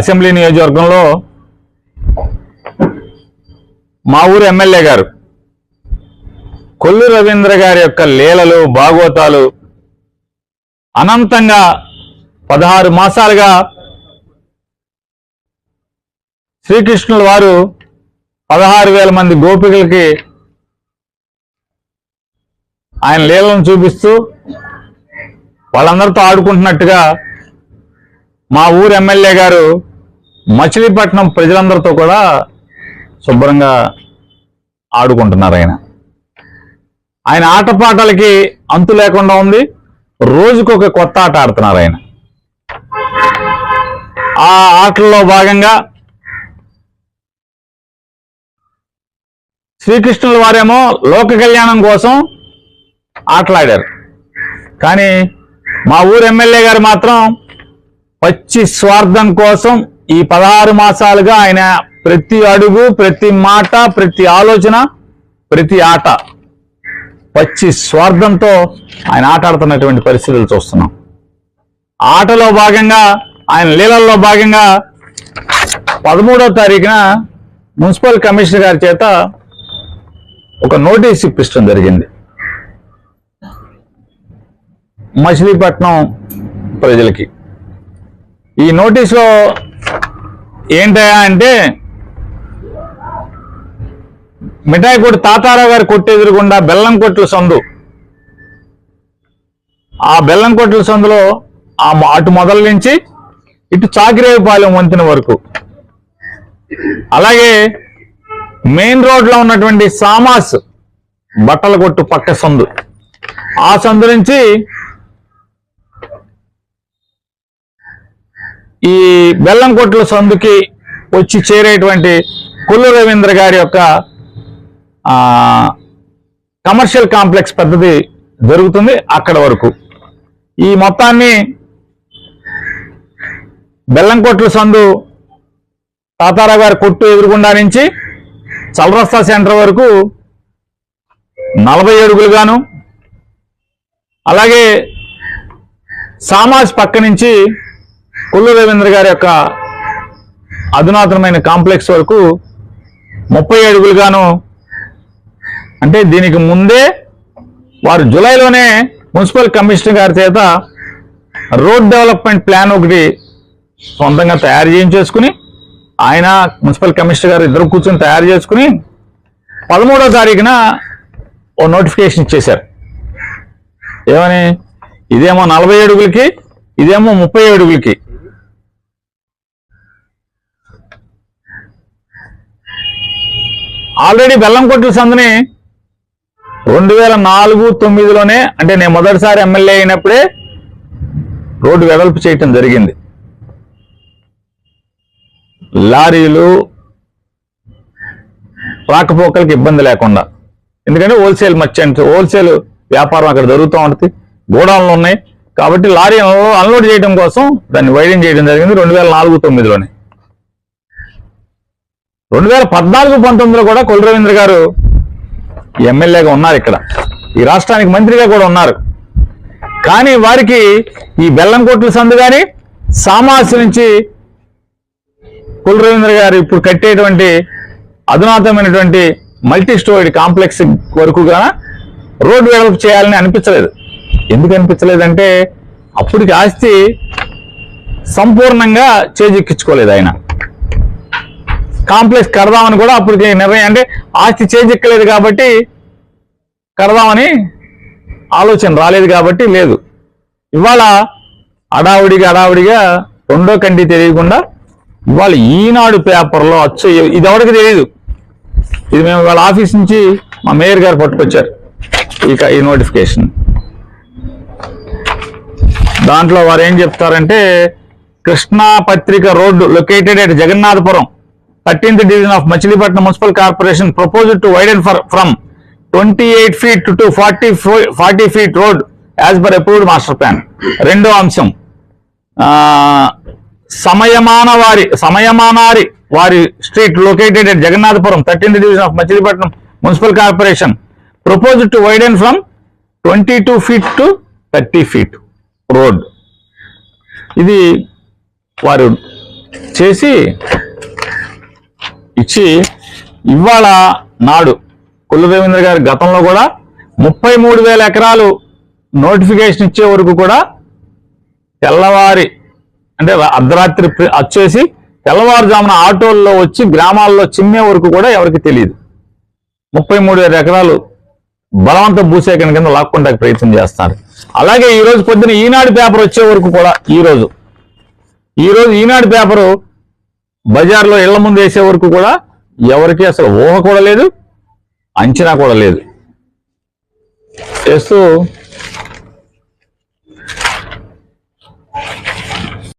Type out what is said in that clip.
Assembly నియోజకవర్గంలో మా ఊరు ఎమ్మెల్యే గారు కొల్లు రవీంద్ర గారి యొక్క లీలలు భాగోతాలు అనంతంగా పదహారు మాసాలుగా శ్రీకృష్ణుల వారు పదహారు వేల మంది గోపికలకి ఆయన లీలను చూపిస్తూ వాళ్ళందరితో ఆడుకుంటున్నట్టుగా మా ఊరు ఎమ్మెల్యే గారు మచిలీపట్నం ప్రజలందరితో కూడా శుభ్రంగా ఆడుకుంటున్నారు ఆయన. ఆయన ఆటపాటలకి అంతు లేకుండా ఉంది. రోజుకొక కొత్త ఆట ఆడుతున్నారు ఆయన. ఆ ఆటల్లో భాగంగా శ్రీకృష్ణుల వారేమో లోక కళ్యాణం కోసం ఆటలాడారు. కానీ మా ఊరు ఎమ్మెల్యే గారు మాత్రం పచ్చి స్వార్థం కోసం ఈ పదహారు మాసాలుగా ఆయన ప్రతి అడుగు ప్రతి మాట ప్రతి ఆలోచన ప్రతి ఆట పచ్చి స్వార్థంతో ఆయన ఆట ఆడుతున్నటువంటి పరిస్థితులు చూస్తున్నాం. ఆటలో భాగంగా ఆయన లీలల్లో భాగంగా పదమూడవ తారీఖున మున్సిపల్ కమిషనర్ గారి చేత ఒక నోటీస్ ఇప్పించడం జరిగింది. మచిలీపట్నం ప్రజలకి. ఈ నోటీసులో ఏంటయా అంటే మిఠాయి కొట్టు తాతారావు గారి కొట్టు ఎదురుగుండా బెల్లం కొట్ల సందు. ఆ బెల్లం కొట్ల సందులో ఆ అటు మొదల నుంచి ఇటు చాకిరేవిపాలెం వంతెన వరకు. అలాగే మెయిన్ రోడ్లో ఉన్నటువంటి సామాస్ బట్టల కొట్టు పక్క సందు. ఆ సందు నుంచి ఈ బెల్లం కొట్ల సందుకి వచ్చి చేరేటువంటి కొల్లు రవీంద్ర గారి యొక్క కమర్షియల్ కాంప్లెక్స్ పెద్దది జరుగుతుంది అక్కడ వరకు. ఈ మొత్తాన్ని బెల్లంకొట్ల సందు తాతారావు గారి కొట్టు ఎదురుగుండా నుంచి చలరస్తా సెంటర్ వరకు నలభై అడుగులుగాను అలాగే సామాజ్ పక్క నుంచి కొల్లు రవీంద్ర గారి యొక్క అధునాతనమైన కాంప్లెక్స్ వరకు ముప్పై అడుగులుగాను అంటే దీనికి ముందే వారు జూలైలోనే మున్సిపల్ కమిషనర్ గారి చేత రోడ్ డెవలప్మెంట్ ప్లాన్ ఒకటి సొంతంగా తయారు చేయించేసుకుని ఆయన మున్సిపల్ కమిషనర్ గారు ఇద్దరు కూర్చొని తయారు చేసుకుని పదమూడో తారీఖున ఓ నోటిఫికేషన్ ఇచ్చేశారు. ఏమని? ఇదేమో నలభై అడుగులకి ఇదేమో ముప్పై అడుగులకి ఆల్రెడీ బెల్లం కొట్ల సందని రెండు వేల నాలుగు తొమ్మిదిలోనే అంటే నేను మొదటిసారి ఎమ్మెల్యే అయినప్పుడే రోడ్డు వెడల్పు చేయటం జరిగింది. లారీలు రాకపోకలకు ఇబ్బంది లేకుండా. ఎందుకంటే హోల్సేల్ మర్చెంట్ హోల్సేల్ వ్యాపారం అక్కడ జరుగుతూ ఉంటుంది గోడౌన్లు ఉన్నాయి. కాబట్టి లారీ అన్లోడ్ చేయడం కోసం దాన్ని వైడింగ్ చేయడం జరిగింది రెండు వేల నాలుగు తొమ్మిదిలోనే. రెండు వేల పద్నాలుగు పంతొమ్మిదిలో కూడా కొల్ రవీంద్ర గారు ఎమ్మెల్యేగా ఉన్నారు ఇక్కడ. ఈ రాష్ట్రానికి మంత్రిగా కూడా ఉన్నారు. కానీ వారికి ఈ బెల్లంకోట్ల సందు కానీ సామాస్య నుంచి కుల్ రవీంద్ర గారు ఇప్పుడు కట్టేటువంటి అధునాతనమైనటువంటి మల్టీ స్టోరీడ్ కాంప్లెక్స్ వరకు కూడా రోడ్డు డెవలప్ చేయాలని అనిపించలేదు. ఎందుకు అనిపించలేదంటే అప్పటికి ఆస్తి సంపూర్ణంగా చేజిక్కించుకోలేదు ఆయన. కాంప్లెక్స్ కడదామని కూడా అప్పటికి నిర్ణయం అంటే ఆస్తి చేజిక్కలేదు కాబట్టి కడదామని ఆలోచన రాలేదు కాబట్టి లేదు. ఇవాళ అడావుడిగా అడావుడిగా రెండో కంటి తెలియకుండా ఇవాళ ఈనాడు పేపర్లో అచ్చు ఇది ఎవరికి తెలియదు ఇది మేము వాళ్ళ ఆఫీస్ నుంచి మా మేయర్ గారు పట్టుకొచ్చారు. ఇక ఈ నోటిఫికేషన్. దాంట్లో వారు ఏం చెప్తారంటే Krishna Patrika road located at Jagannathapuram. Thirteenth division of Machilipatnam municipal corporation propose to widen for from twenty eight feet to forty forty feet road as per approved master plan రెండో అంశం. సమయమాన వారి సమయమానారి వారి street located at Jagannathapuram thirteenth division of Machilipatnam municipal corporation propose to widen from twenty two feet to thirty feet road ఇది వారు చేసి ఇచ్చి ఇవాళ నాడు కుల్ల గారి గతంలో కూడా ముప్పై మూడు వేల ఎకరాలు నోటిఫికేషన్ ఇచ్చే వరకు కూడా తెల్లవారి అంటే అర్ధరాత్రి వచ్చేసి తెల్లవారుజామున ఆటోల్లో వచ్చి గ్రామాల్లో చిమ్మే వరకు కూడా ఎవరికి తెలియదు. ముప్పై మూడు వేల ఎకరాలు బలవంత భూసేకరణ కింద లాక్కుంటానికి ప్రయత్నం చేస్తారు అలాగే ఈ రోజు పొద్దున ఈనాడు పేపర్ వచ్చే వరకు కూడా ఈ రోజు ఈ రోజు ఈనాడు పేపరు బజార్లో ఇళ్ళ ముందు వేసే వరకు కూడా ఎవరికి అసలు ఊహ కూడా లేదు అంచనా కూడా లేదు. చేస్తూ